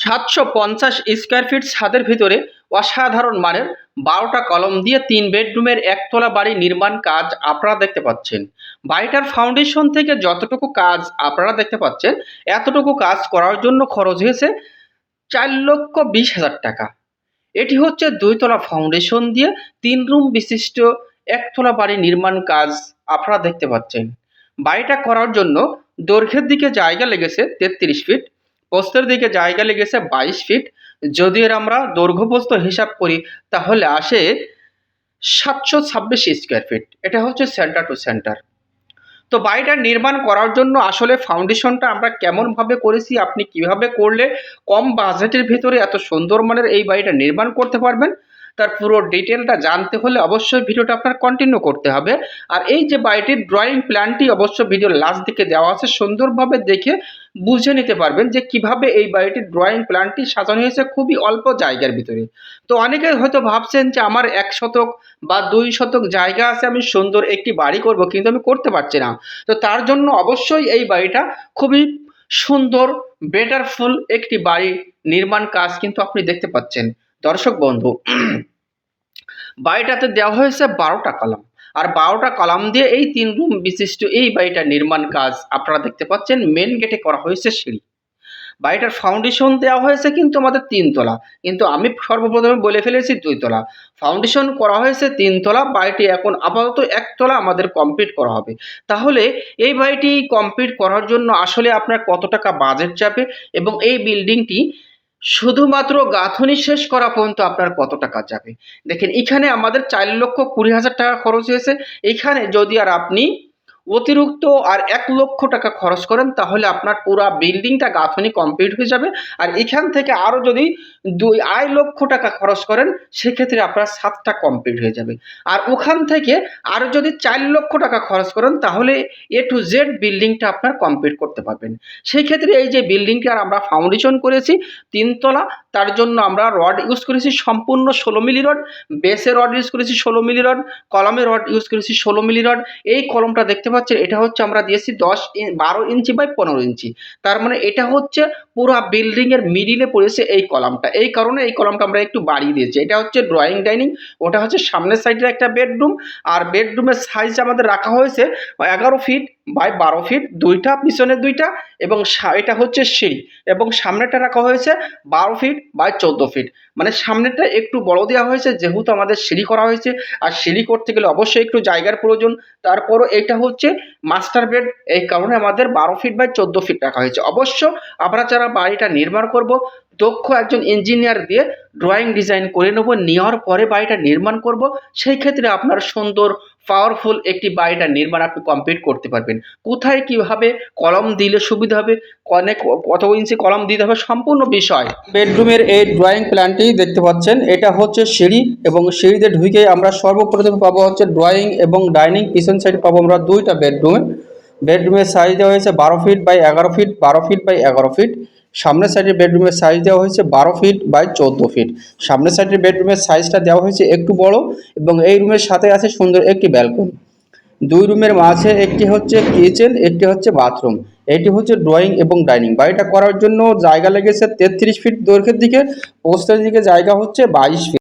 সাতশো পঞ্চাশ square feet ছাদের ভিতরে অসাধারণ মানের বারোটা কলম দিয়ে তিন বেডরুমের একতলা বাড়ি নির্মাণ কাজ আপনারা দেখতে পাচ্ছেন। বাড়িটার ফাউন্ডেশন থেকে যতটুকু কাজ আপনারা দেখতে পাচ্ছেন, এতটুকু কাজ করার জন্য খরচ হয়েছে চার লক্ষ বিশ হাজার টাকা। এটি হচ্ছে দুইতলা ফাউন্ডেশন দিয়ে তিন রুম বিশিষ্ট একতলা বাড়ি নির্মাণ কাজ আপনারা দেখতে পাচ্ছেন। বাড়িটা করার জন্য দৈর্ঘ্যের দিকে জায়গা লেগেছে তেত্রিশ ফিট। প্রস্থের দিকে জায়গা লেগেছে বাইশ ফিট। যদি এর আমরা দৈর্ঘ্যপ্রস্ত হিসাব করি, তাহলে আসে সাতশো ছাব্বিশ স্কোয়ার ফিট এটা হচ্ছে সেন্টার টু সেন্টার তো বাড়িটা নির্মাণ করার জন্য আসলে ফাউন্ডেশনটা আমরা কেমনভাবে করেছি, আপনি কীভাবে করলে কম বাজেটের ভিতরে এত সুন্দর মানের এই বাড়িটা নির্মাণ করতে পারবেন তার পুরো ডিটেলটা জানতে হলে অবশ্যই ভিডিওটা আপনার কন্টিনিউ করতে হবে। আর এই যে বাড়িটির ড্রয়িং প্ল্যানটি অবশ্য ভিডিও লাস্ট দিকে দেওয়া আছে, সুন্দরভাবে দেখে বুঝে নিতে পারবেন যে কীভাবে এই বাড়িটির ড্রয়িং প্ল্যানটি সাজানো হয়েছে খুবই অল্প জায়গার ভিতরে। তো অনেকে হয়তো ভাবছেন যে আমার এক শতক বা দুই শতক জায়গা আছে, আমি সুন্দর একটি বাড়ি করব, কিন্তু আমি করতে পারছি না। তো তার জন্য অবশ্যই এই বাড়িটা খুবই সুন্দর বেটারফুল একটি বাড়ি নির্মাণ কাজ কিন্তু আপনি দেখতে পাচ্ছেন। দর্শক বন্ধু, বাড়িটাতে দেওয়া হয়েছে বারোটা কলাম। আর বারোটা কলাম দিয়ে এই তিন রুম বিশিষ্ট এই বাড়িটার নির্মাণ কাজ আপনারা দেখতে পাচ্ছেন মেন গেটে করা হয়েছে সিঁড়ি। বাড়িটার ফাউন্ডেশন দেওয়া হয়েছে কিন্তু আমাদের তিনতলা কিন্তু আমি সর্বপ্রথমে বলে ফেলেছি দুইতলা ফাউন্ডেশন করা হয়েছে তিনতলা বাড়িটি এখন আপাতত একতলা আমাদের কমপ্লিট করা হবে। তাহলে এই বাড়িটি কমপ্লিট করার জন্য আসলে আপনার কত টাকা বাজেট যাবে এবং এই বিল্ডিংটি শুধুমাত্র গাঁথনি শেষ করা পর্যন্ত আপনার কত টাকা যাবে? দেখেন, এখানে আমাদের চার লক্ষ কুড়ি হাজার টাকা খরচ হয়েছে। এখানে যদি আর আপনি অতিরিক্ত আর এক লক্ষ টাকা খরচ করেন, তাহলে আপনার পুরো বিল্ডিংটা গাঁথনি কমপ্লিট হয়ে যাবে। আর এখান থেকে আরও যদি দুই আড়াই লক্ষ টাকা খরচ করেন, সেক্ষেত্রে আপনার সাতটা কমপ্লিট হয়ে যাবে। আর ওখান থেকে আরও যদি চার লক্ষ টাকা খরচ করেন, তাহলে এ টু জেড বিল্ডিংটা আপনার কমপ্লিট করতে পারবেন। সেই ক্ষেত্রে এই যে বিল্ডিংটার আমরা ফাউন্ডেশন করেছি, তিনতলা, তার জন্য আমরা রড ইউজ করেছি, সম্পূর্ণ ষোলো মিলি রড বেসে রড ইউজ করেছি ষোলো মিলি রড কলমে রড ইউজ করেছি ষোলো মিলি রড এই কলমটা দেখতে পাচ্ছেন এটা হচ্ছে আমরা দিয়েছি দশ বারো ইঞ্চি বাই পনেরো ইঞ্চি। তার মানে এটা হচ্ছে পুরো বিল্ডিংয়ের মিডিলে পড়েছে এই কলামটা। এই কারণে এই কলামটা আমরা একটু বাড়িয়ে দিয়েছি। এটা হচ্ছে ড্রয়িং ডাইনিং ওটা হচ্ছে সামনের সাইডের একটা বেডরুম আর বেডরুমের সাইজ আমাদের রাখা হয়েছে এগারো ফিট বাই বারো ফিট দুইটা, পিছনের দুইটা এবং এটা হচ্ছে সিঁড়ি এবং সামনেটা রাখা হয়েছে বারো ফিট বাই চোদ্দ ফিট মানে সামনেটা একটু বড় দেওয়া হয়েছে, যেহেতু আমাদের সিঁড়ি করা হয়েছে আর সিঁড়ি করতে গেলে অবশ্যই একটু জায়গার প্রয়োজন। তারপরও এটা হচ্ছে মাস্টার বেড এই কারণে আমাদের বারো ফিট বাই চোদ্দ ফিট রাখা হয়েছে। অবশ্য আমরা যারা বাড়িটা নির্মাণ করব দক্ষ একজন ইঞ্জিনিয়ার দিয়ে ড্রয়িং ডিজাইন করে নেব, নেওয়ার পরে বাড়িটা নির্মাণ করব, সেই ক্ষেত্রে আপনার সুন্দর পাওয়ারফুল একটি বাড়িটা নির্মাণ আপনি কমপ্লিট করতে পারবেন। কোথায় কীভাবে কলম দিলে সুবিধা হবে, অনেক কত ইঞ্চি কলম দিতে হবে, সম্পূর্ণ বিষয়। বেডরুমের এই ড্রয়িং প্ল্যানটি দেখতে পাচ্ছেন, এটা হচ্ছে সিঁড়ি এবং সিঁড়িতে ঢুকে আমরা সর্বপ্রথমে পাবো হচ্ছে ড্রয়িং এবং ডাইনিং পিছন সাইডে পাবো আমরা দুইটা বেডরুমে বেডরুমের সাইজ দেওয়া হয়েছে বারো ফিট বাই এগারো ফিট বারো ফিট বাই এগারো ফিট সামনের সাইডের বেডরুমের সাইজ দেওয়া হয়েছে বারো ফিট বাই চোদ্দ ফিট সামনের সাইডের বেডরুমের সাইজটা দেওয়া হয়েছে একটু বড় এবং এই রুমের সাথে আছে সুন্দর একটি ব্যালকনি দুই রুমের মাঝে একটি হচ্ছে কিচেন একটি হচ্ছে বাথরুম এটি হচ্ছে ড্রয়িং এবং ডাইনিং বাড়িটা করার জন্য জায়গা লেগেছে তেত্রিশ ফিট দৈর্ঘ্যের দিকে পোস্টের দিকে জায়গা হচ্ছে বাইশ ফিট